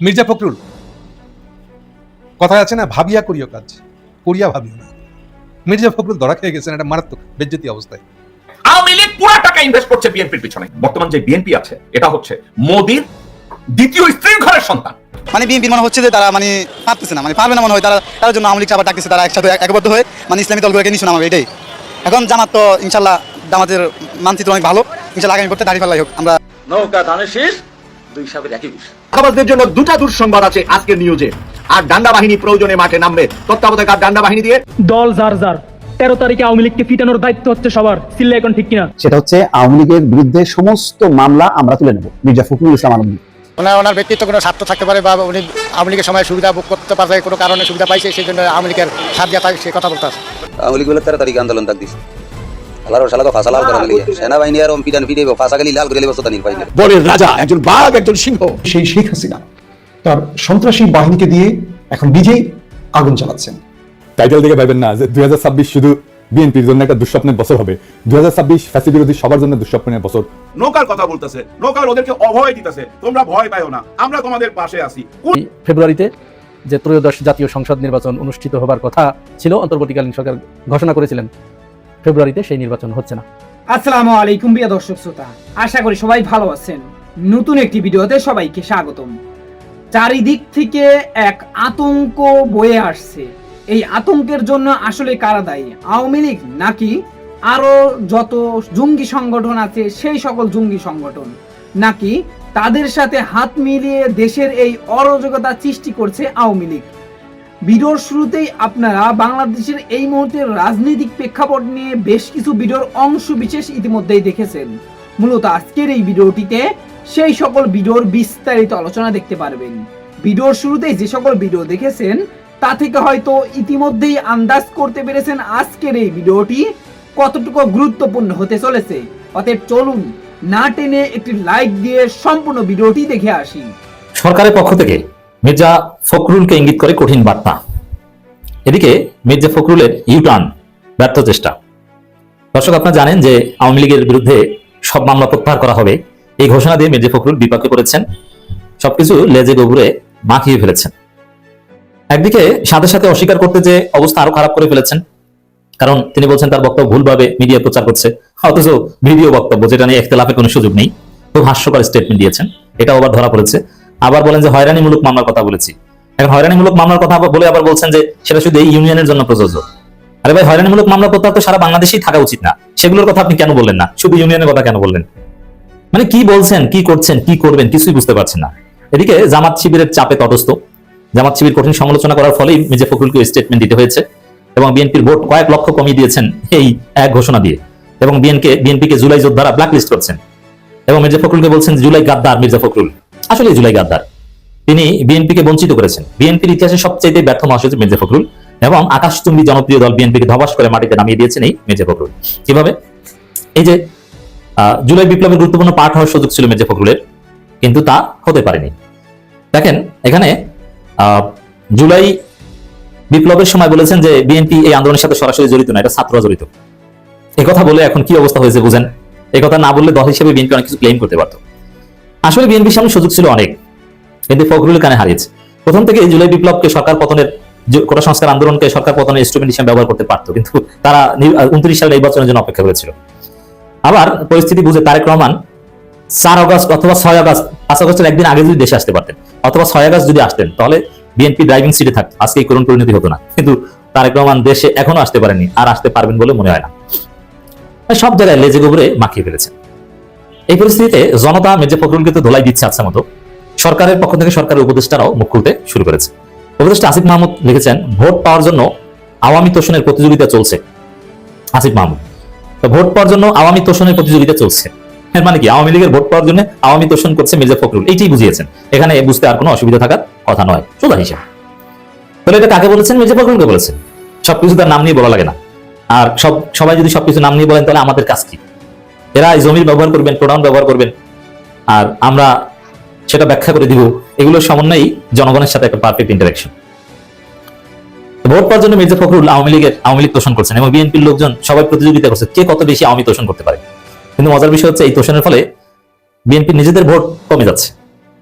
মির্জা ফখরুল কথায় আছে না ভাবিয়া করিও কাজ করিয়া ভাবিও না। মির্জা ফখরুল ধরা খেয়ে গেছেন একটা মারাত্মক বেজ্জতি অবস্থায়। আওয়ামী লীগ পুরো টাকা ইনভেস্ট করছে বিএনপির পিছনে। বর্তমান যে বিএনপি আছে এটা হচ্ছে মোদির দ্বিতীয় স্ত্রীর ঘরের সন্তান। মানে বিএনপি মনে হচ্ছে যে তারা মানে পারতেছে না মানে পারবে না মনে হয় তারা তার জন্য আওয়ামী লীগ আবার ডাকতেছে তারা একসাথে একবদ্ধ হয়ে মানে ইসলামী দলগুলোকে নিচু নামাবে এটাই। এখন জামাত তো ইনশাল্লাহ জামাতের মানচিত্র অনেক ভালো ইনশাল্লাহ আগামী করতে দাঁড়িয়ে ফেলাই হোক আমরা নৌকা ধানের শীষ দুই সাপের একই বিষ আবাসদের জন্য দুটা দুঃসংবাদ আছে আজকের নিউজে আর ডান্ডা বাহিনী প্রয়োজনে মাঠে নামবে। তত্ত্বাবধায়ক আর ডান্ডা বাহিনী দিয়ে দল যার যার। তেরো তারিখে আওয়ামী লীগকে ফিটানোর দায়িত্ব হচ্ছে সবার। চিল্লা এখন ঠিক কিনা? সেটা হচ্ছে আওয়ামী লীগের বিরুদ্ধে সমস্ত মামলা আমরা তুলে নেব। মির্জা ফখরুল ইসলাম আলমী ওনার ওনার ব্যক্তিত্ব কোনো স্বার্থ থাকতে পারে বা উনি আওয়ামী লীগের সময় সুবিধা ভোগ করতে পারবে কোনো কারণে সুবিধা পাইছে সেই জন্য আওয়ামী লীগের সাথ দিয়া থাকে সে কথা বলতে আছে। আওয়ামী লীগ বলে তেরো তারিখে আন্দোলন ডাক দিছে আল্লাহর শালাকে ফাঁসা লাল করা সেনাবাহিনী আর পিটান পিটে ফাঁসা লাল করে বসতা নির্বাহী বলের রাজা একজন বাঘ একজন সিংহ সেই শেখ হাসিনা তার সন্ত্রাসী বাহিনীকে দিয়ে এখন নিজেই আগুন চালাচ্ছেন টাইটেল দেখে ভাবেন না যে দুই শুধু বিএনপির জন্য একটা দুঃস্বপ্নের বছর হবে। দুই হাজার ছাব্বিশ ফ্যাসি বিরোধী সবার জন্য দুঃস্বপ্নের বছর। নৌকার কথা বলতেছে নৌকার ওদেরকে অভয় দিতেছে তোমরা ভয় পাইও না আমরা তোমাদের পাশে আছি। ফেব্রুয়ারিতে যে ত্রয়োদশ জাতীয় সংসদ নির্বাচন অনুষ্ঠিত হবার কথা ছিল অন্তর্বর্তীকালীন সরকার ঘোষণা করেছিলেন। ফেব্রুয়ারিতে সেই নির্বাচন হচ্ছে না। আসসালামু আলাইকুম প্রিয় দর্শক শ্রোতা, আশা করি সবাই ভালো আছেন। নতুন একটি ভিডিওতে সবাইকে স্বাগতম। চারিদিক থেকে এক আতঙ্ক বয়ে আসছে। এই আতঙ্কের জন্য আসলে কারা দায়ী? আওয়ামী লীগ নাকি আরও যত জঙ্গি সংগঠন আছে, সেই সকল জঙ্গি সংগঠন নাকি তাদের সাথে হাত মিলিয়ে দেশের এই অরাজকতা সৃষ্টি করছে আওয়ামী লীগ? ভিডিওর শুরুতেই আপনারা বাংলাদেশের এই মুহূর্তের রাজনৈতিক প্রেক্ষাপট নিয়ে বেশ কিছু ভিডিওর অংশ বিশেষ ইতিমধ্যেই দেখেছেন। মূলত আজকের এই ভিডিওটিতে সেই সকল ভিডিওর বিস্তারিত আলোচনা দেখতে পারবেন। ভিডিওর শুরুতেই যে সকল ভিডিও দেখেছেন, তা থেকে হয়তো ইতিমধ্যেই আন্দাজ করতে পেরেছেন আজকের এই ভিডিওটি কতটুকু গুরুত্বপূর্ণ হতে চলেছে। অতএব চলুন না টেনে একটি লাইক দিয়ে সম্পূর্ণ ভিডিওটি দেখে আসি। সরকারের পক্ষ থেকে মির্জা ফখরুলকে ইঙ্গিত করে কঠিন বার্তা। এদিকে মির্জা ফখরুলের ইউটার্ন ব্যর্থ চেষ্টা। দর্শক, আপনারা জানেন যে আওয়ামী লীগের বিরুদ্ধে সব মামলা প্রত্যাহার করা হবে। এই ঘোষণা দিয়ে মির্জা ফখরুল বিপাকে পড়েছেন। সবকিছু লেজে গোবরে মাখিয়ে ফেলেছেন। একদিকে সাথে সাথে অস্বীকার করতে যে অবস্থা আরও খারাপ করে ফেলেছেন। কারণ তিনি বলছেন তার বক্তব্য ভুলভাবে মিডিয়া প্রচার করছে। অথচ ভিডিও বক্তব্য, যেটা নিয়ে একতলাফের কোনো সুযোগ নেই। খুব হাস্যকর স্টেটমেন্ট দিয়েছেন। এটা আবার ধরা পড়েছে। আবার বলেন যে হয়রানিমূলক মামলার কথা বলেছি। এখন হয়রানিমূলক মামলার কথা বলে আবার বলছেন যে সেটা শুধু এই ইউনিয়নের জন্য প্রযোজ্য। আরে ভাই, হয়রানিমূলক মামলা প্রত্যাহার তো সারা বাংলাদেশেই থাকা উচিত না। সেগুলোর কথা আপনি কেন বললেন না? শুধু ইউনিয়নের কথা কেন বললেন? মানে কি বলছেন, কি করছেন, কি করবেন কিছুই বুঝতে পারছেন না। এদিকে জামাত শিবিরের চাপে তটস্থ। জামাত শিবির কঠিন সমালোচনা করার ফলেই মির্জা ফখরুলকে স্টেটমেন্ট দিতে হয়েছে এবং বিএনপির ভোট কয়েক লক্ষ কমিয়ে দিয়েছেন এই এক ঘোষণা দিয়ে। এবং বিএনকে, বিএনপিকে জুলাই যোদ্ধারা ব্ল্যাকলিস্ট করছেন। এবং মির্জা ফখরুলকে বলছেন জুলাই গাদ্দার মির্জা ফখরুল। আসলে জুলাই গাদ্দার। তিনি বিএনপিকে বঞ্চিত করেছেন। বিএনপির ইতিহাসে সবচেয়ে ব্যর্থ মহাসচিব মির্জা ফখরুল এবং আকাশচুম্বী জনপ্রিয় দল বিএনপিকে ধবাস করে মাটিতে নামিয়ে দিয়েছেন এই মির্জা ফখরুল। কীভাবে? এই যে জুলাই বিপ্লবের গুরুত্বপূর্ণ পাঠ হওয়ার সুযোগ ছিল মির্জা ফখরুলের, কিন্তু তা হতে পারেনি। দেখেন, এখানে জুলাই বিপ্লবের সময় বলেছেন যে বিএনপি এই আন্দোলনের সাথে সরাসরি জড়িত না, এটা ছাত্ররা জড়িত। কথা বলে এখন কি অবস্থা হয়েছে বুঝেন? কথা না বললে দল হিসেবে বিএনপি অনেক কিছু ক্লেম করতে পারতো। আসলে বিএনপির সামনে সুযোগ ছিল অনেক। কিন্তু ফখরুলের কানে হারিয়েছে। প্রথম থেকে জুলাই বিপ্লবকে সরকার পতনের কোটা সংস্কার আন্দোলনকে সরকার পতনের ইনস্ট্রুমেন্ট হিসেবে ব্যবহার করতে পারতো, কিন্তু তারা উনত্রিশ সালের নির্বাচনের জন্য অপেক্ষা করেছিল। আবার পরিস্থিতি বুঝে তারেক রহমান চার আগস্ট অথবা ছয় আগস্ট, পাঁচ আগস্টের একদিন আগে যদি দেশে আসতে পারতেন, অথবা ছয় আগস্ট যদি আসতেন, তাহলে বিএনপি ড্রাইভিং সিটে থাকতো। আজকে করুণ পরিণতি হতো না। কিন্তু তারেক রহমান দেশে এখনও আসতে পারেনি আর আসতে পারবেন বলে মনে হয় না। সব জায়গায় লেজে গোবরে মাখিয়ে ফেলেছেন। এই পরিস্থিতিতে জনতা মির্জা ফখরুলকে তো ধোলাই দিচ্ছে আচ্ছা মতো। সরকারের পক্ষ থেকে সরকারের উপদেষ্টারাও মুখ খুলতে শুরু করেছে। উপদেষ্টা আসিফ মাহমুদ লিখেছেন, ভোট পাওয়ার জন্য আওয়ামী তোষণের প্রতিযোগিতা চলছে। আসিফ মাহমুদ ভোট পাওয়ার জন্য আওয়ামী তোষণের প্রতিযোগিতা চলছে। এর মানে কি? আওয়ামী লীগের ভোট পাওয়ার জন্য আওয়ামী তোষণ করছে মির্জা ফখরুল। এইটাই বুঝিয়েছেন। এখানে বুঝতে আর কোনো অসুবিধা থাকার কথা নয়। সোজা হিসেবে। তাহলে এটা কাকে বলেছেন? মির্জা ফখরুলকে বলেছেন। সবকিছু তার নাম নিয়ে বলা লাগে না। আর সব সবাই যদি সবকিছু নাম নিয়ে বলেন, তাহলে আমাদের কাজ কি? এরা জমির ব্যবহার করবেন প্রোডাউন ব্যবহার করবেন। আর আমরা সেটা ব্যাখ্যা করে দিব এগুলোর সমন্বয়ই জনগণের সাথে একটা পারফেক্ট ইন্টারাকশন ভোট পাওয়ার জন্য মির্জা ফখরুল আওয়ামী লীগের আওয়ামী লীগ তোষণ করছেন এবং বিএনপির লোকজন সবাই প্রতিযোগিতা করছে, কে কত বেশি আওয়ামী তোষণ করতে পারে। কিন্তু মজার বিষয় হচ্ছে এই তোষণের ফলে বিএনপি নিজেদের ভোট কমে যাচ্ছে,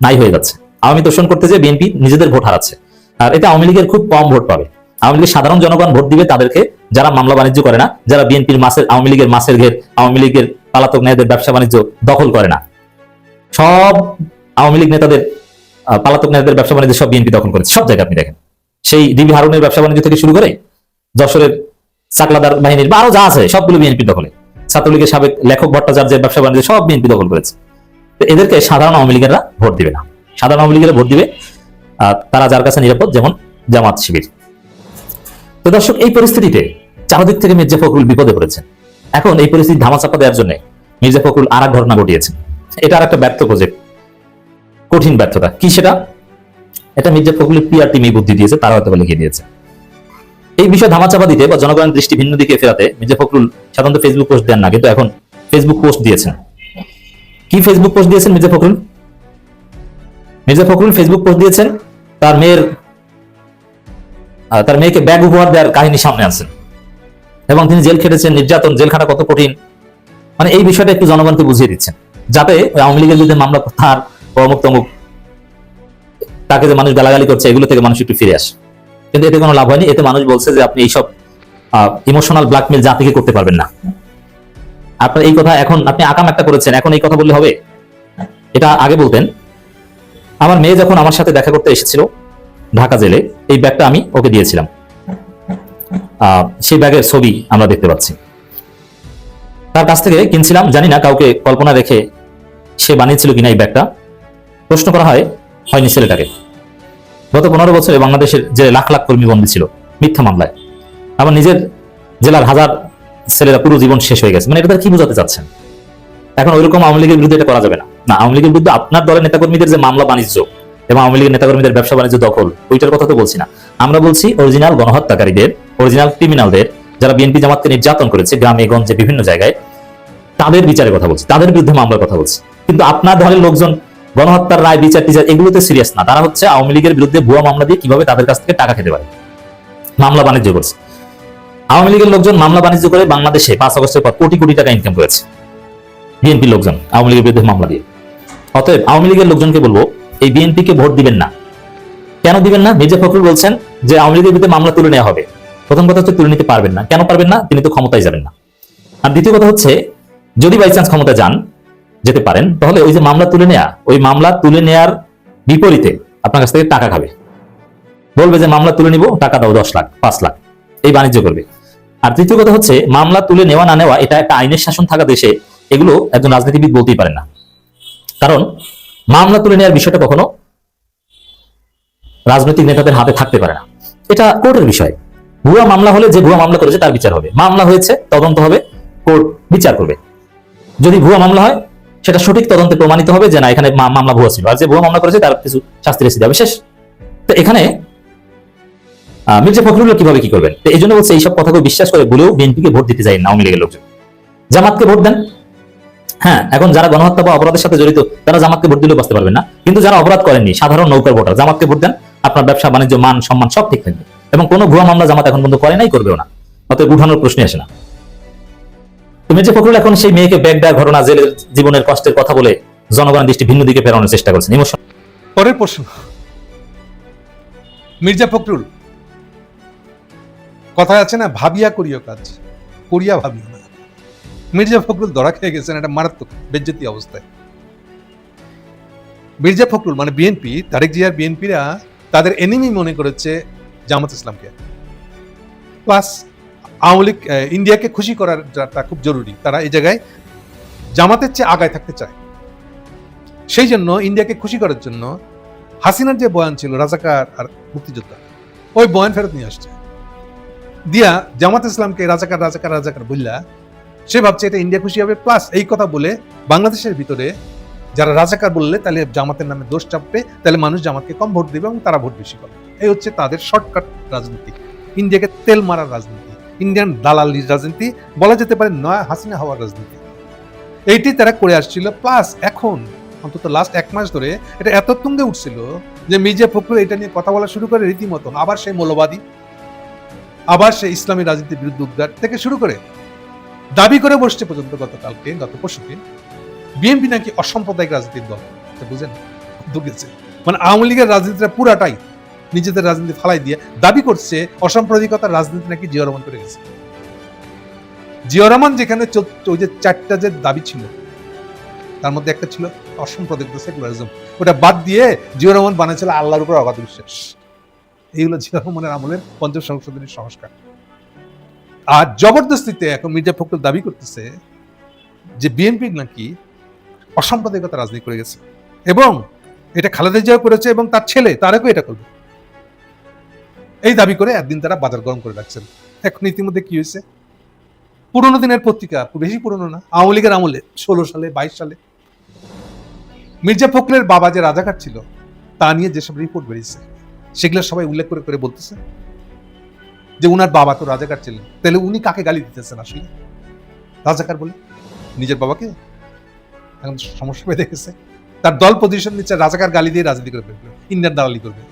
নাই হয়ে যাচ্ছে। আওয়ামী তোষণ করতে যে বিএনপি নিজেদের ভোট হারাচ্ছে। আর এতে আওয়ামী লীগের খুব কম ভোট পাবে। আওয়ামী লীগের সাধারণ জনগণ ভোট দিবে তাদেরকে, যারা মামলা বাণিজ্য করে না, যারা বিএনপির মাসের আওয়ামী লীগের মাসের ঘের, আওয়ামী লীগের পালাতক নেতাদের ব্যবসা বাণিজ্য দখল করে না। সব আওয়ামী লীগ নেতাদের পালাতক নেতাদের ব্যবসা বাণিজ্য সব বিএনপি দখল করেছে। সব জায়গায় আপনি দেখেন। সেই ডিবি হারুনের ব্যবসা বাণিজ্য থেকে শুরু করে যশোরের চাকলাদার বাহিনীর বা আরও যা আছে, সবগুলো বিএনপি দখলে। ছাত্রলীগের সাবেক লেখক ভট্টাচার্যের ব্যবসা বাণিজ্য সব বিএনপি দখল করেছে। তো এদেরকে সাধারণ আওয়ামী লীগেরা ভোট দিবে না। সাধারণ আওয়ামী লীগেরা ভোট দিবে তারা যার কাছে নিরাপদ, যেমন জামাত শিবির। তো দর্শক, এই পরিস্থিতিতে চারদিক থেকে মির্জা ফখরুল বিপদে পড়েছেন। এখন এই পরিস্থিতি ধামাচাপা দেওয়ার জন্য মির্জা ফখরুল আর ঘটনা ঘটিয়েছেন এটা আর একটা ব্যর্থ প্রজেক্ট কঠিন ব্যর্থতা। কি সেটা? এটা মির্জা ফখরুলের পিআর টিম বুদ্ধি দিয়েছে, তারা হয়তো লিখে দিয়েছে। এই বিষয়ে ধামাচাপা দিতে বা জনগণের দৃষ্টি ভিন্ন দিকে ফেরাতে মির্জা ফখরুল সাধারণত ফেসবুক পোস্ট দেন না, কিন্তু এখন ফেসবুক পোস্ট দিয়েছেন। কি ফেসবুক পোস্ট দিয়েছেন মির্জা ফখরুল? মির্জা ফখরুল ফেসবুক পোস্ট দিয়েছেন, তার মেয়ের তার মেয়েকে ব্যাগ উপহার দেওয়ার কাহিনী সামনে আনছেন। এবং তিনি জেল খেটেছেন, নির্যাতন জেল খাটা কত কঠিন মানে এই বিষয়টা একটু জনগণকে বুঝিয়ে দিচ্ছেন। যাতে আওয়ামী লীগের বিরুদ্ধে মামলা তার অমুক তমুক, তাকে যে মানুষ গালাগালি করছে, এগুলো থেকে মানুষ একটু ফিরে আসে। কিন্তু এতে কোনো লাভ হয়নি। এতে মানুষ বলছে যে আপনি এইসব ইমোশনাল ব্ল্যাকমেল জাতিকে করতে পারবেন না। আপনার এই কথা এখন, আপনি আকাম একটা করেছেন, এখন এই কথা বললে হবে? এটা আগে বলতেন। আমার মেয়ে যখন আমার সাথে দেখা করতে এসেছিল ঢাকা জেলে, এই ব্যাগটা আমি ওকে দিয়েছিলাম। সেই ব্যাগের ছবি আমরা দেখতে পাচ্ছি। তার কাছ থেকে কিনছিলাম, জানি না, কাউকে কল্পনা রেখে সে বানিয়েছিল কিনা এই ব্যাগটা। প্রশ্ন করা হয়, হয়নি ছেলেটাকে। গত পনেরো বছরে বাংলাদেশের যে লাখ লাখ কর্মী বন্দী ছিল, মিথ্যা মামলায়। আমার নিজের জেলার হাজার ছেলেরা পুরো জীবন শেষ হয়ে গেছে। মানে এটা কি বোঝাতে চাচ্ছেন? এখন ওইরকম আওয়ামী লীগের বিরুদ্ধে এটা করা যাবে না। না, আওয়ামী লীগের বিরুদ্ধে আপনার দলের নেতাকর্মীদের যে মামলা বাণিজ্য এবং আওয়ামী লীগের নেতাকর্মীদের ব্যবসা বাণিজ্য দখল, ওইটার কথা তো বলছি না। আমরা বলছি অরিজিনাল গণহত্যাকারীদের অরিজিনাল ক্রিমিনালদের যারা বিএনপি জামাতকে নির্যাতন করেছে গ্রামে, গঞ্জে, বিভিন্ন জায়গায়, তাদের বিচারের কথা বলছি, তাদের বিরুদ্ধে মামলার কথা বলছি। কিন্তু আপনার দলের লোকজন, গণহত্যার রায়, বিচার, টিচার, এগুলোতে সিরিয়াস না। তারা হচ্ছে আওয়ামী লীগের বিরুদ্ধে ভুয়া মামলা দিয়ে কীভাবে তাদের কাছ থেকে টাকা খেতে পারে? মামলা বাণিজ্য করছে। আওয়ামী লীগের লোকজন মামলা বাণিজ্য করে বাংলাদেশে পাঁচ আগস্টের পর কোটি কোটি টাকা ইনকাম করেছে। বিএনপির লোকজন, আওয়ামী লীগের বিরুদ্ধে মামলা দিয়ে। অতএব আওয়ামী লীগের লোকজনকে বলব, এই বিএনপি কে ভোট দিবেন না। কেন দিবেন না? মির্জা ফখরুল বলছেন যে আওয়ামী লীগের বিরুদ্ধে মামলা তুলে নেওয়া হবে। প্রথম কথা হচ্ছে তুলে নিতে পারবেন না। কেন পারবেন না? তিনি তো ক্ষমতায় যাবেন না। আর দ্বিতীয় কথা হচ্ছে, যদি বাই চান্স ক্ষমতা যান, যেতে পারেন, তাহলে ওই যে মামলা তুলে নেয়া, ওই মামলা তুলে নেয়ার বিপরীতে আপনার কাছ থেকে টাকা খাবে। বলবে যে মামলা তুলে নিব, টাকা দাও, দশ লাখ, পাঁচ লাখ। এই বাণিজ্য করবে। আর তৃতীয় কথা হচ্ছে, মামলা তুলে নেওয়া না নেওয়া, এটা একটা আইনের শাসন থাকা দেশে এগুলো একজন রাজনীতিবিদ বলতেই পারেন না। কারণ, মামলা তুলে নেওয়ার বিষয়টা কখনো রাজনৈতিক নেতাদের হাতে থাকতে পারে না। এটা কোর্টের বিষয়। ভুয়া মামলা হলে যে ভুয়া মামলা করেছে তার বিচার হবে। মামলা হয়েছে, তদন্ত হবে, কোর্ট বিচার করবে। যদি ভুয়া মামলা হয়, সেটা সঠিক তদন্তে প্রমাণিত হবে যে না, এখানে মামলা ভুয়া ছিল। আর যে ভুয়া মামলা করেছে, তার কিছু শাস্তি রেসি দেবে শেষ। তো এখানে মির্জা কীভাবে কি করবেন? এই জন্য বলছে, এইসব বিশ্বাস করে বলেও বিএনপিকে ভোট দিতে যায় আওয়ামী লীগের লোকজন। জামাতকে ভোট দেন। হ্যাঁ এখন যারা গণহত্যা বা অপরাধের সাথে জড়িত, তারা জামাতকে ভোট দিলেও বাঁচতে পারবেন না। কিন্তু যারা অপরাধ করেননি, সাধারণ নৌকার ভোটার, জামাতকে ভোট দেন। আপনার ব্যবসা, বাণিজ্য, মান, সম্মান সব ঠিক থাকবে। এবং কোনো ভুয়া মামলা জামাত এখন পর্যন্ত করে নাই, করবেও না। অতএব উঠানোর প্রশ্নই আসে না। তো মির্জা ফখরুল এখন সেই মেয়েকে ব্যাগ দেওয়ার ঘটনা জেলের জীবনের কষ্টের কথা বলে জনগণের দৃষ্টি ভিন্ন দিকে ফেরানোর চেষ্টা করছেন। ইমোশন পরের প্রশ্ন। মির্জা ফখরুল, কথায় আছে না, ভাবিয়া করিও কাজ, করিয়া ভাবিও না। মির্জা ফখরুল ধরা খেয়ে গেছেন একটা মারাত্মক বেজ্জতি অবস্থায়। মির্জা ফখরুল মানে বিএনপি, তারেক জিয়ার বিএনপিরা তাদের এনিমি মনে করেছে জামাত ইসলামকে। প্লাস আওয়ামী লীগ ইন্ডিয়াকে খুশি করার যাটা খুব জরুরি। তারা এই জায়গায় জামাতের চেয়ে আগায় থাকতে চায়। সেই জন্য ইন্ডিয়াকে খুশি করার জন্য হাসিনার যে বয়ান ছিল, রাজাকার আর মুক্তিযোদ্ধা, ওই বয়ান ফেরত নিয়ে আসছে। দিয়া জামাত ইসলামকে রাজাকার রাজাকার রাজাকার বললা, সে ভাবছে এটা ইন্ডিয়া খুশি হবে। প্লাস এই কথা বলে বাংলাদেশের ভিতরে যারা রাজাকার বললে তাহলে জামাতের নামে দোষ চাপবে, তাহলে মানুষ জামাতকে কম ভোট দেবে এবং তারা ভোট বেশি পাবে। এই হচ্ছে তাদের শর্টকাট রাজনীতি। ইন্ডিয়াকে তেল মারার রাজনীতি, ইন্ডিয়ান দালালির রাজনীতি, বলা যেতে পারে নয়া হাসিনা হওয়ার রাজনীতি। এইটি তারা করে আসছিল প্লাস এখন, অন্তত লাস্ট এক মাস ধরে, এটা এত তুঙ্গে উঠছিল যে মির্জা ফখরুল এটা নিয়ে কথা বলা শুরু করে রীতিমতন আবার সেই মৌলবাদী, আবার সেই ইসলামী রাজনীতির বিরুদ্ধে উদ্গার থেকে শুরু করে, দাবি করে বসছে পর্যন্ত গতকালকে, গত পরশু দিন, বিএনপি নাকি অসাম্প্রদায়িক রাজনীতির দল বুঝেন? ঢুকেছে মানে আওয়ামী লীগের রাজনীতিটা পুরাটাই নিজেদের রাজনীতি ফালাই দিয়ে দাবি করছে অসাম্প্রদায়িকতার রাজনীতি নাকি জিয়া রহমান করে গেছে। জিয়া রহমান যেখানে ওই যে চারটা যে দাবি ছিল, তার মধ্যে একটা ছিল অসাম্প্রদায়িক সেকুলারিজম। ওটা বাদ দিয়ে জিয়া রহমান বানিয়েছিল আল্লাহর উপর অগাধ বিশ্বাস। এইগুলো জিয়া রহমানের আমলের পঞ্চম সংশোধনী সংস্কার। আর জবরদস্তিতে এখন মির্জা ফখরুল দাবি করতেছে যে বিএনপি নাকি অসাম্প্রদায়িকতা রাজনীতি করে গেছে। এবং এটা খালেদা জিয়া করেছে এবং তার ছেলে তারাকেও এটা করবে। এই দাবি করে একদিন তারা বাজার গরম করে রাখছেন। এখন ইতিমধ্যে কি হয়েছে? পুরোনো দিনের পত্রিকা, বেশি পুরনো না, আওয়ামী লীগের আমলে, ষোলো সালে, বাইশ সালে। মির্জা ফখরের বাবা যে রাজাকার ছিল, তা নিয়ে যেসব রিপোর্ট বেরিয়েছে, সেগুলো সবাই উল্লেখ করে করে বলতেছে যে উনার বাবা তো রাজাকার ছিলেন। তাহলে উনি কাকে গালি দিতেছেন আসলে? রাজাকার বলে, নিজের বাবাকে? এখন সমস্যা পেয়ে দেখেছে তার দল পজিশন নিচ্ছে, রাজাকার গালি দিয়ে রাজনীতি করে ফেলবে ইন্ডিয়ান দালালি করবে।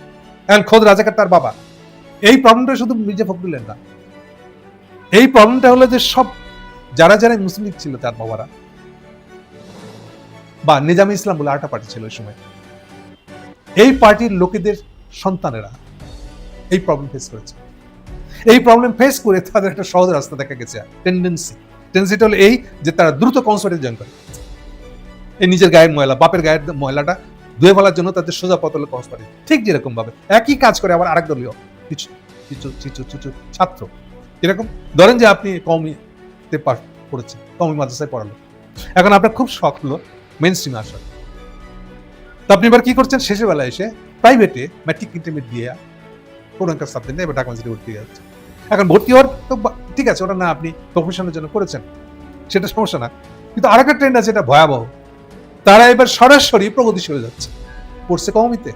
এখন খোদ রাজাকার তার বাবা। এই প্রবলেমটা শুধু মির্জা ফখরুলের না। এই প্রবলেমটা হলো যে সব, যারা যারা মুসলিম লীগ ছিল তার বাবারা, বা নিজামে ইসলাম বলে আরেকটা পার্টি ছিল ওই সময়, এই পার্টির লোকেদের সন্তানেরা এই প্রবলেম ফেস করেছে। এই প্রবলেম ফেস করে তাদের একটা সহজ রাস্তা দেখা গেছে টেন্ডেন্সি টেন্ডেন্সিটা হলো এই যে তারা দ্রুত কনসার্টে জয়েন করে। এই নিজের গায়ের ময়লা, বাপের গায়ের ময়লাটা ধুয়ে ফেলার জন্য তাদের সোজা পথ হলো কনসার্টে ঠিক যেরকম ভাবে একই কাজ করে আবার আরেক দলীয়। কিছু কিছু কিছু কিছু ছাত্র। এরকম ধরেন যে আপনি কমিতে পাঠ পড়েছেন কমি মাদ্রাসায় পড়ালো এখন আপনার খুব শখ হলো মেন স্ট্রিমে আসার। তো আপনি এবার কি করছেন? শেষের বেলায় এসে প্রাইভেটে ম্যাট্রিক ইন্টারমিডিয়েট দিয়ে কোনো একটা সাবজেক্টে এবার ঢাকা ইউনিভার্সিটি ভর্তি যাচ্ছে এখন ভর্তি হওয়ার তো ঠিক আছে, ওটা না আপনি প্রফেশনের জন্য করেছেন, সেটা সমস্যা না। কিন্তু আরেকটা ট্রেন্ড আছে, এটা ভয়াবহ। তারা এবার সরাসরি প্রগতিশীল হয়ে যাচ্ছে, পড়ছে কমিতে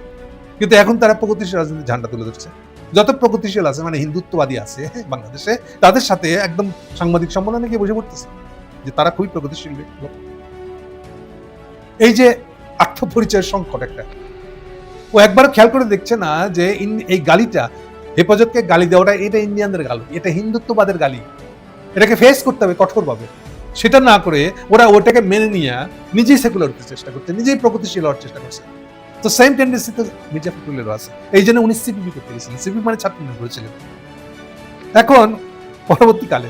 কিন্তু এখন তারা প্রগতিশীল রাজনীতির ঝান্ডা তুলে ধরছে। যত প্রগতিশীল আছে মানে হিন্দুত্ববাদী আছে বাংলাদেশে, তাদের সাথে একদম সাংবাদিক সম্মেলনে গিয়ে বসে পড়তেছে যে তারা খুবই প্রগতিশীল এই যে আত্মপরিচয়ের সংকট একটা। ও একবার খেয়াল করে দেখছে না যে এই গালিটা, হেফাজতকে গালি দেওয়াটা, এটা ইন্ডিয়ানদের গালি, এটা হিন্দুত্ববাদের গালি। এটাকে ফেস করতে হবে কঠোরভাবে। সেটা না করে ওরা ওটাকে মেনে নিয়ে নিজেই সেকুলার হতে চেষ্টা করছে, নিজেই প্রগতিশীল হওয়ার চেষ্টা করছে। তো সেম টেন্ডেন্সি তো মির্জা ফখরুলেরও আছে। এই জন্য উনি সিপিবি করতে গেছিলেন। সিপিবি মানে ছাত্র করেছিলেন। এখন, পরবর্তীকালে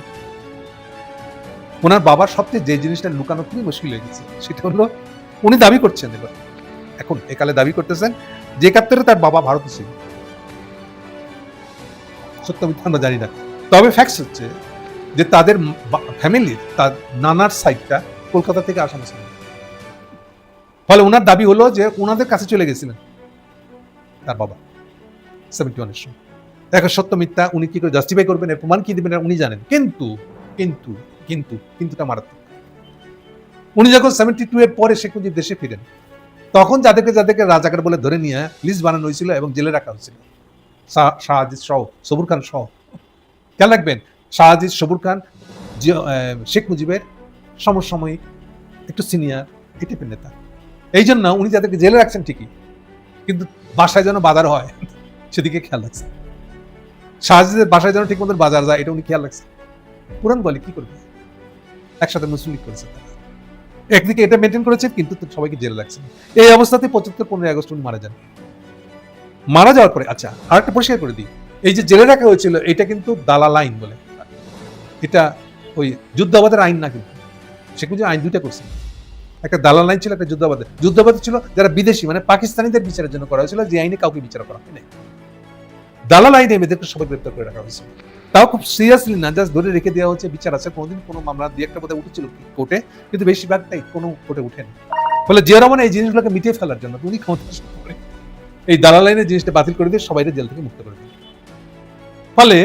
ওনার বাবার সবচেয়ে যে জিনিসটা লুকানো খুবই মুশকিল হয়ে গেছে, সেটা হলো উনি দাবি করছেন এবার। এখন একালে দাবি করতেছেন, যে একাত্তরে তার বাবা ভারতে ছিল। সত্য মিথ্যা আমরা জানি না। তবে ফ্যাক্টস হচ্ছে যে তাদের ফ্যামিলির তার নানার সাইডটা কলকাতা থেকে আসাম ছিল ফলে ওনার দাবি হলো যে ওনাদের কাছে চলে গেছিলেন। তার বাবা। সেভেন্টি ওয়ানের এখন সত্য মিথ্যা, উনি কি করে জাস্টিফাই করবেন? এর প্রমাণ কি দিবেন? উনি জানেন। কিন্তু কিন্তু কিন্তু, কিন্তুটা মারাত্মক। উনি যখন সেভেন্টি টু এর পরে শেখ মুজিব দেশে ফিরেন, তখন যাদেরকে যাদেরকে রাজাকার বলে ধরে নিয়ে লিস্ট বানানো হয়েছিল এবং জেলে রাখা হয়েছিল। শাহ- শাহজিদ সহ, সবুর খান সহ। খেয়াল রাখবেন, শাহজিদ, সবুর খান শেখ মুজিবের সমসাময়িক একটু সিনিয়র এই নেতা। এই জন্য উনি যাদেরকে জেলে রাখছেন ঠিকই, কিন্তু বাসায় যেন বাজার হয়, সেদিকে খেয়াল রাখছে। শাহজিদের বাসায় যেন ঠিক মতো বাজার যায়, এটা উনি খেয়াল রাখছে পুরান বলে কি করবে? একসাথে মুসলিম করেছে একদিকে এটা মেনটেন করেছে, কিন্তু সবাইকে জেলে রাখছেন এই অবস্থাতে পঁচাত্তর, পনেরোই আগস্ট উনি মারা যান। মারা যাওয়ার পরে আচ্ছা আরেকটা পরিষ্কার করে দিই। এই যে জেলে রাখা হয়েছিল, এটা কিন্তু দালাল আইন বলে। এটা ওই যুদ্ধাবাদের আইন না কিন্তু। সে কিন্তু আইন দুইটা করছে। একটা দালাল আইন ছিল, একটা যুদ্ধাবাদের যুদ্ধাবাদ ছিল যারা বিদেশি মানে পাকিস্তানিদের বিচারের জন্য করা হয়েছিল, যে আইনে কাউকে বিচার করা হয় নাই দালাল আইনে এদেরকে সবাই গ্রেপ্তার করে রাখা হয়েছিল। তাও খুব সিরিয়াসলি না জাস্ট ধরে রেখে দেওয়া হচ্ছে বিচার আছে, কোনোদিন কোনো মামলা দিয়ে একটা বোধহয় উঠেছিল কোর্টে, কিন্তু বেশিরভাগটাই কোনো কোর্টে উঠেনি ফলে জিয়া রহমান এই জিনিসগুলোকে মিটিয়ে ফেলার জন্য, উনি ক্ষমতা এই দালাল আইনের জিনিসটা বাতিল করে দিয়ে সবাই জেল থেকে মুক্ত করে দিল ফলে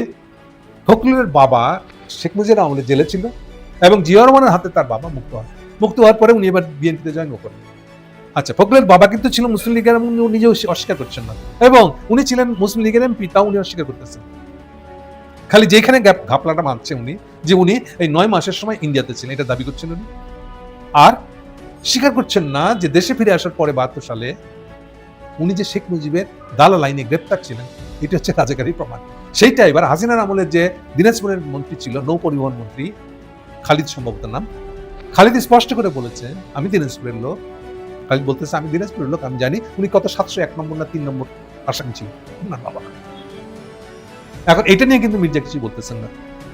ফখরুলের বাবা শেখ মুজিবুর আমলে জেলে ছিল এবং জিয়া রহমানের হাতে তার বাবা মুক্ত হয়। মুক্ত হওয়ার পরে উনি এবার বিএনপিতে জয়েন করেন। আচ্ছা ফখরুলের বাবা কিন্তু ছিল মুসলিম লীগের এবং উনি নিজেও অস্বীকার করছেন না। এবং উনি ছিলেন মুসলিম লীগের এমপি, তাও উনি অস্বীকার করতেছেন। খালি যেখানে ঘাপলাটা মানছে উনি, যে উনি এই নয় মাসের সময় ইন্ডিয়াতে ছিলেন, এটা দাবি করছেন উনি। আর স্বীকার করছেন না যে দেশে ফিরে আসার পরে বাহাত্তর সালে উনি যে শেখ মুজিবের দালা লাইনে গ্রেপ্তার ছিলেন, এটা হচ্ছে কার্যকারী প্রমাণ। সেইটা এবার হাসিনার আমলের যে দিনাজপুরের মন্ত্রী ছিল, নৌ পরিবহন মন্ত্রী খালিদ সম্ভবত নাম খালিদ স্পষ্ট করে বলেছে, আমি দিনাজপুরের লোক। খালি বলতেছে, আমি দিনাজপুরের লোক, আমি জানি উনি কত সাতশো এক নম্বর না তিন নম্বর আসামি ছিল না, বাবা। এখন এটা নিয়ে কিন্তু মির্জা কিছু বলতেছেন না।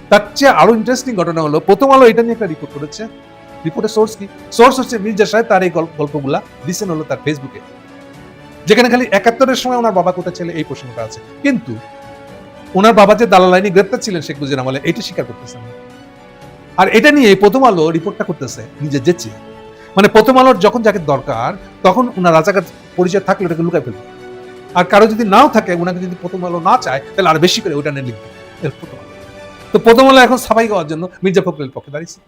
তার চেয়ে আরও ইন্টারেস্টিং ঘটনা হলো, প্রথম আলো এটা নিয়ে একটা রিপোর্ট করেছে। রিপোর্টের সোর্স কি? সোর্স হচ্ছে মির্জা সাহেব, তার এই গল্প- গল্পগুলা দিচ্ছেন হলো তার ফেসবুকে যেখানে খালি একাত্তরের সময় ওনার বাবা কোথায় ছিল, এই প্রশ্নটা আছে। কিন্তু, ওনার বাবা যে দালাল আইনি গ্রেপ্তার ছিলেন শেখ মুজিবুর রহমান এটা স্বীকার করতেছেন না। আর এটা নিয়ে প্রথম আলো রিপোর্টটা করতেছে নিজে যেচে মানে প্রথম আলোর যখন যাকে দরকার, তখন ওনার রাজাকার পরিচয় থাকলে ওটাকে লুকাই ফেলবে। আর কারও যদি নাও থাকে ওনাকে যদি প্রথম আলো না চায়, তাহলে আর বেশি করে ওটা নিয়ে লিখবে। প্রথম আলো। তো প্রথম আলো এখন সাফাই গাওয়ার জন্য মির্জা ফখরুলের পক্ষে দাঁড়িয়েছে।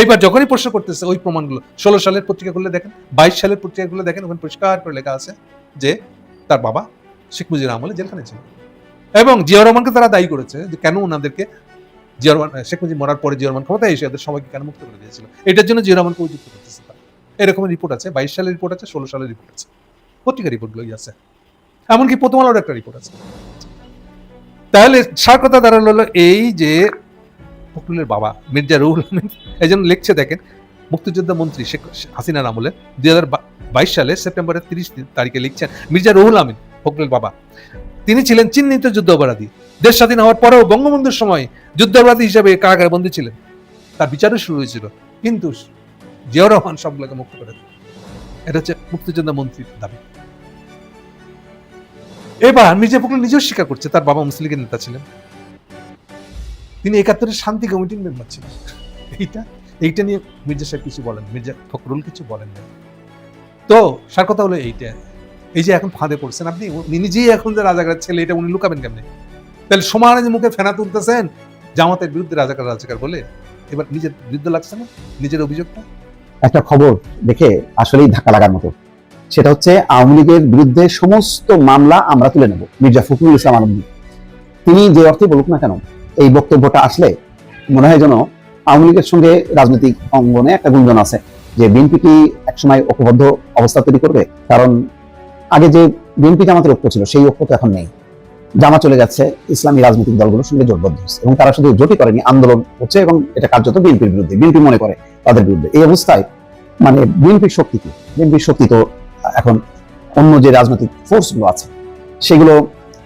এইবার যখনই প্রশ্ন করতেছে, ওই প্রমাণগুলো, ষোলো সালের পত্রিকা পত্রিকাগুলো দেখেন, বাইশ সালের পত্রিকা পত্রিকাগুলো দেখেন, ওখানে পরিষ্কার করে লেখা আছে যে তার বাবা শেখ মুজিবুর আমলে জেলখানে ছিল। এবং জিয়া রহমানকে তারা দায়ী করেছে যে কেন ওনাদেরকে জিয়া রহমান শেখ মুজিব মরার পরে জিয়া রহমান ক্ষমতায় এসে এদের সবাইকে কেন মুক্ত করে দিয়েছিল? এটার জন্য জিয়া রহমানকে অভিযুক্ত করতেছে তারা। এরকম রিপোর্ট আছে, বাইশ সালের রিপোর্ট আছে, ষোলো সালের রিপোর্ট আছে। পত্রিকা রিপোর্টগুলোই আছে। এমনকি প্রথম আলোর একটা রিপোর্ট আছে। তাহলে সার কথা দাঁড়াল হলো এই যে ফখরুলের বাবা, মির্জা রুহুল আমিন, এই জন্য লিখছে, দেখেন, মুক্তিযোদ্ধা মন্ত্রী শেখ হাসিনার আমলে দুই হাজার বাইশ সালে সেপ্টেম্বরের তিরিশ তারিখে লিখছেন, মির্জা রুহুল আমিন, ফখরুল বাবা তিনি ছিলেন চিহ্নিত যুদ্ধ অপরাধী দেশ স্বাধীন হওয়ার পরেও বঙ্গবন্ধুর সময় যুদ্ধাপরাধী হিসেবে কারাগারে বন্দী ছিলেন। তার বিচারও শুরু হয়েছিল। কিন্তু জিয়াউর রহমান সবগুলোকে মুক্ত করে দেন। এটা হচ্ছে মুক্তিযোদ্ধা মন্ত্রীর দাবি। এবার মির্জা ফখরুল নিজেও স্বীকার করছে, তার বাবা মুসলিম লীগের নেতা ছিলেন। তিনি একাত্তরের শান্তি কমিটির মেম্বার ছিলেন। এইটা এইটা নিয়ে মির্জা সাহেব কিছু বলেন, মির্জা ফখরুল কিছু বলেন না তো, সার কথা হলো এইটা। এই যে এখন ফাঁদে পড়ছেন আপনি উনি নিজেই এখন যে রাজাকার ছেলে, এটা উনি লুকাবেন কেমনে? তাহলে সমানে যে মুখে ফেনা তুলতেছেন, জামাতের বিরুদ্ধে রাজাকার রাজাকার বলে, এবার নিজের বিরুদ্ধে লাগছে না? নিজের অভিযোগটা? একটা খবর দেখে আসলেই ধাক্কা লাগার মতো। সেটা হচ্ছে, আওয়ামী লীগের বিরুদ্ধে সমস্ত মামলা আমরা তুলে নেব, মির্জা ফখরুল ইসলাম আলমগীর। তিনি যে অর্থে বলুক না কেন, এই বক্তব্যটা আসলে মনে হয় যেন আওয়ামী লীগের সঙ্গে রাজনৈতিক অঙ্গনে একটা গুঞ্জন আছে, যে বিএনপি কি একসময় ঐক্যবদ্ধ অবস্থা তৈরি করবে? কারণ আগে যে বিএনপি জামাতের ঐক্য ছিল, সেই ঐক্য তো এখন নেই। জামা চলে যাচ্ছে, ইসলামী রাজনৈতিক দলগুলোর সঙ্গে জোটবদ্ধ হচ্ছে এবং তারা শুধু জোটই করেনি, আন্দোলন হচ্ছে এবং এটা কার্যত বিএনপির বিরুদ্ধে, বিএনপি মনে করে তাদের বিরুদ্ধে। এই অবস্থায় মানে বিএনপির শক্তি কি? বিএনপির শক্তি তো এখন অন্য যে রাজনৈতিক ফোর্সগুলো আছে, সেগুলো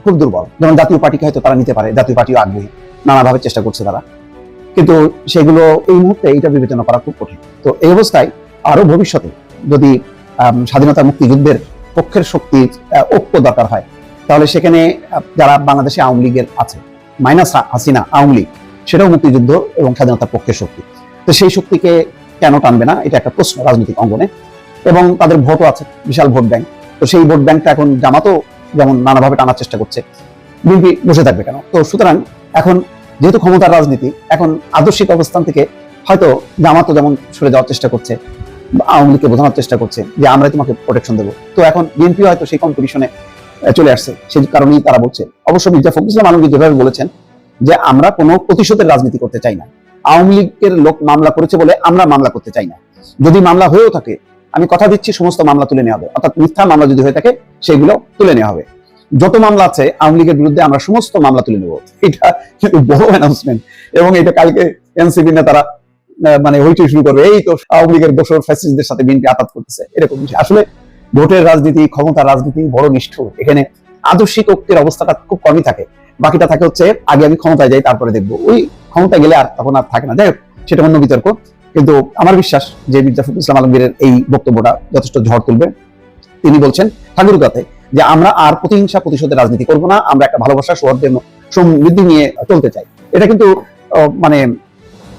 খুব দুর্বল। যেমন জাতীয় পার্টিকে হয়তো তারা নিতে পারে, জাতীয় পার্টিও আগ্রহী, নানাভাবে চেষ্টা করছে তারা। কিন্তু সেগুলো এই মুহূর্তে এটা বিবেচনা করা খুব কঠিন। তো এই অবস্থায় আরও ভবিষ্যতে যদি স্বাধীনতা মুক্তিযুদ্ধের পক্ষের শক্তির ঐক্য দরকার হয়। তাহলে সেখানে যারা বাংলাদেশে আওয়ামী লীগের আছে, মাইনাস হাসিনা, আওয়ামী লীগ, সেটাও মুক্তিযুদ্ধ এবং স্বাধীনতার পক্ষের শক্তি। তো সেই শক্তিকে কেন টানবে না? এটা একটা প্রশ্ন রাজনৈতিক অঙ্গনে। এবং তাদের ভোটও আছে, বিশাল ভোট ব্যাংক। তো সেই ভোট ব্যাংকটা এখন জামাতও যেমন নানাভাবে টানার চেষ্টা করছে, বিএনপি বসে থাকবে কেন? তো সুতরাং এখন যেহেতু ক্ষমতার রাজনীতি, এখন আদর্শিক অবস্থান থেকে হয়তো জামাতও যেমন সরে যাওয়ার চেষ্টা করছে আওয়ামী লীগকে বোঝানোর চেষ্টা করছে যে আমরা তোমাকে প্রোটেকশন দেবো। তো এখন বিএনপি হয়তো সেই কম্পিটিশনে চলে আসছে, সেই কারণেই তারা বলছে। অবশ্য মির্জা ফখরুল ইসলাম আলমগীর যেভাবে বলেছেন যে আমরা কোনো প্রতিশোধের রাজনীতি করতে চাই না। আওয়ামী লীগের লোক মামলা করেছে বলে আমরা মামলা করতে চাই না। যদি মামলা হয়েও থাকে, আমি কথা দিচ্ছি, সমস্ত মামলা তুলে নেওয়া হবে। অর্থাৎ মিথ্যা মামলা যদি হয়ে থাকে, সেগুলো তুলে নেওয়া হবে। যত মামলা আছে, আওয়ামী লীগের বিরুদ্ধে আমরা সমস্ত মামলা তুলে নেব। এটা বড় অ্যানাউন্সমেন্ট এবং এটা কালকে এনসিপি নেতারা মানে হইচই শুরু করবে। এই তো আওয়ামী লীগের দোষর ফ্যাসিস্টদের সাথে বিএনপি আঘাত করতেছে। এরকম। আসলে ভোটের রাজনীতি, ক্ষমতার রাজনীতি বড় নিষ্ঠুর। এখানে আদর্শিক ঐক্যের অবস্থাটা খুব কমই থাকে। বাকিটা থাকে হচ্ছে, আগে আমি ক্ষমতায় যাই, তারপরে দেখব। ওই ক্ষমতা গেলে আর তখন আর থাকে না। যাই সেটা অন্য বিতর্ক। কিন্তু আমার বিশ্বাস যে মির্জা ফখরুল ইসলাম আলমগীরের এই বক্তব্যটা যথেষ্ট ঝড় তুলবে। তিনি বলছেন ঠাকুরগাতে যে, আমরা আর প্রতিহিংসা প্রতিশোধের রাজনীতি করব না। আমরা একটা ভালোবাসা সৌহার্দ্যের সমৃদ্ধি নিয়ে চলতে চাই। এটা কিন্তু মানে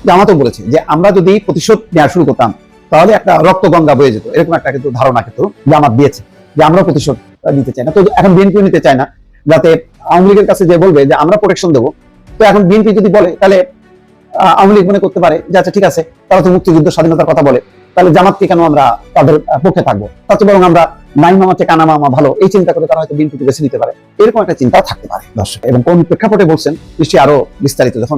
জামাতও বলেছে যে আমরা যদি প্রতিশোধ নেওয়া শুরু করতাম তাহলে একটা রক্ত গঙ্গা বয়ে যেত। এরকম একটা কিন্তু ধারণা কিন্তু জামাত দিয়েছে যে আমরা প্রতিশোধ নিতে চাই না। তো এখন বিএনপি নিতে চায় না যাতে আওয়ামী লীগের কাছে যে বলবে যে আমরা প্রোটেকশন দেবো। তো এখন বিএনপি যদি বলে তাহলে আওয়ামী লীগ মনে করতে পারে যে আচ্ছা ঠিক আছে তারা তো মুক্তিযুদ্ধ স্বাধীনতার কথা বলে তাহলে জামাতকে কেন আমরা তাদের পক্ষে থাকব? চেয়ে বরং আমরা নাই মামা চেয়ে কানা মামা ভালো এই চিন্তা করে তারা হয়তো বিএনপিকে বেছে নিতে পারে। এরকম একটা চিন্তা থাকতে পারে। দর্শক। এবং কোন প্রেক্ষাপটে বলছেন নিশ্চয়ই আরও বিস্তারিত যখন